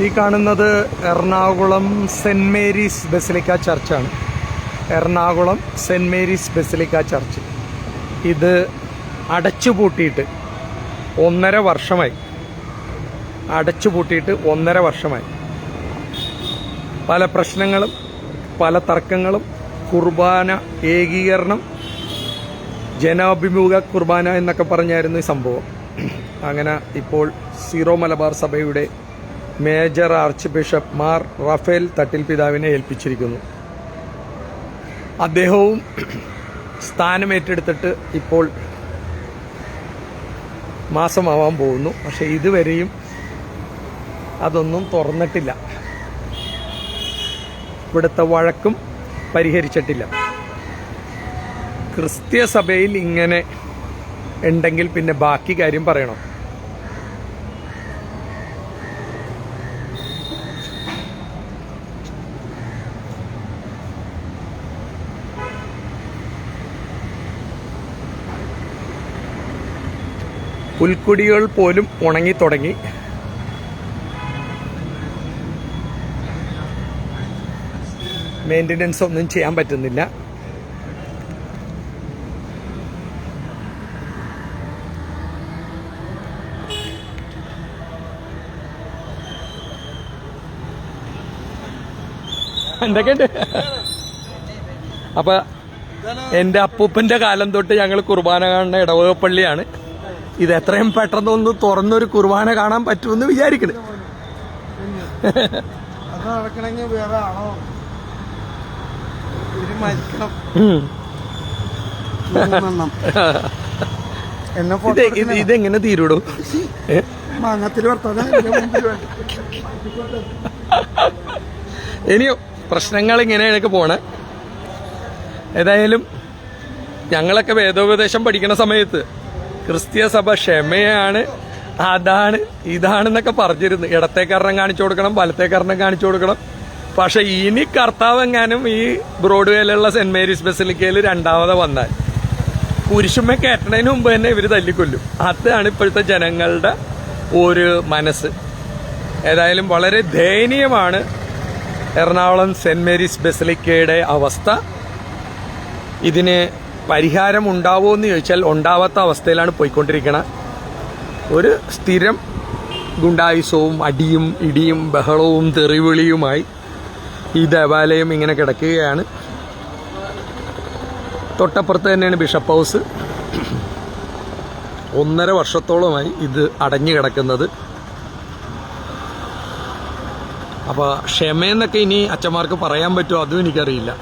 ഈ കാണുന്നത് Ernakulam saint Mary's basilica ചർച്ചാണ്. Ernakulam saint Mary's basilica church. ഇത് അടച്ചുപൂട്ടിയിട്ട് ഒന്നര വർഷമായി. അടച്ചുപൂട്ടിയിട്ട് ഒന്നര വർഷമായി. പല പ്രശ്നങ്ങളും പല തർക്കങ്ങളും കുർബാന ഏകീകരണം ജനാഭിമുഖ കുർബാന എന്നൊക്കെ പറഞ്ഞായിരുന്നു ഈ സംഭവം. അങ്ങനെ ഇപ്പോൾ സീറോ മലബാർ സഭയുടെ major archbishop Mar Raphael Thattil പിതാവിനെ ഏൽപ്പിച്ചിരിക്കുന്നു. അദ്ദേഹവും സ്ഥാനം ഏറ്റെടുത്തിട്ട് ഇപ്പോൾ മാസമാവാൻ പോകുന്നു. പക്ഷെ ഇതുവരെയും അതൊന്നും തുറന്നിട്ടില്ല. ഇവിടുത്തെ വഴക്കും പരിഹരിച്ചിട്ടില്ല. ക്രിസ്ത്യ സഭയിൽ ഇങ്ങനെ ഉണ്ടെങ്കിൽ പിന്നെ ബാക്കി കാര്യം പറയണം. പുൽക്കുടികൾ പോലും ഉണങ്ങി തുടങ്ങി. മെയിന്റനൻസ് ഒന്നും ചെയ്യാൻ പറ്റുന്നില്ല. എന്തൊക്കെയുണ്ട്? അപ്പൊ എന്റെ അപ്പൂപ്പന്റെ കാലം തൊട്ട് ഞങ്ങൾ കുർബാന കാണുന്ന ഇടവക പള്ളിയാണ്. ഇത് എത്രയും പെട്ടെന്നൊന്ന് തുറന്നൊരു കുർബാന കാണാൻ പറ്റുമെന്ന് വിചാരിക്കണേ. ഇതെങ്ങനെ തീരൂടോ? മാങ്ങത്തിൽ. ഇനിയോ പ്രശ്നങ്ങൾ ഇങ്ങനെയൊക്കെ പോണേ. ഏതായാലും ഞങ്ങളൊക്കെ വേദോപദേശം പഠിക്കുന്ന സമയത്ത് ക്രിസ്തീയ സഭ ക്ഷമയാണ് അതാണ് ഇതാണെന്നൊക്കെ പറഞ്ഞിരുന്നു. ഇടത്തേക്കരണം കാണിച്ചു കൊടുക്കണം വലത്തേക്കരണം കാണിച്ചു കൊടുക്കണം. പക്ഷെ ഇനി കർത്താവ് എങ്ങാനും ഈ ബ്രോഡ്വേയിലുള്ള സെന്റ് മേരീസ് ബസിലിക്കയിൽ രണ്ടാമത് വന്നാൽ കുരിശുമ്മ കയറ്റണതിന് മുമ്പ് തന്നെ ഇവർ തല്ലിക്കൊല്ലും. അതാണ് ഇപ്പോഴത്തെ ജനങ്ങളുടെ ഒരു മനസ്സ്. ഏതായാലും വളരെ ദയനീയമാണ് എറണാകുളം സെന്റ് മേരീസ് ബസിലിക്കയുടെ അവസ്ഥ. ഇതിന് പരിഹാരം ഉണ്ടാവുമോ എന്ന് ചോദിച്ചാൽ ഉണ്ടാവാത്ത അവസ്ഥയിലാണ് പോയിക്കൊണ്ടിരിക്കുന്നത് ഒരു സ്ഥിരം ഗുണ്ടായുസവും അടിയും ഇടിയും ബഹളവും തെറിവിളിയുമായി ഈ ദേവാലയം ഇങ്ങനെ കിടക്കുകയാണ്. തൊട്ടപ്പുറത്ത് തന്നെയാണ് ബിഷപ്പ് ഹൗസ്. ഒന്നര വർഷത്തോളമായി ഇത് അടഞ്ഞു കിടക്കുന്നത്. അപ്പോൾ ക്ഷമയെന്നൊക്കെ ഇനി അച്ഛന്മാർക്ക് പറയാൻ പറ്റുമോ? അതും എനിക്കറിയില്ല.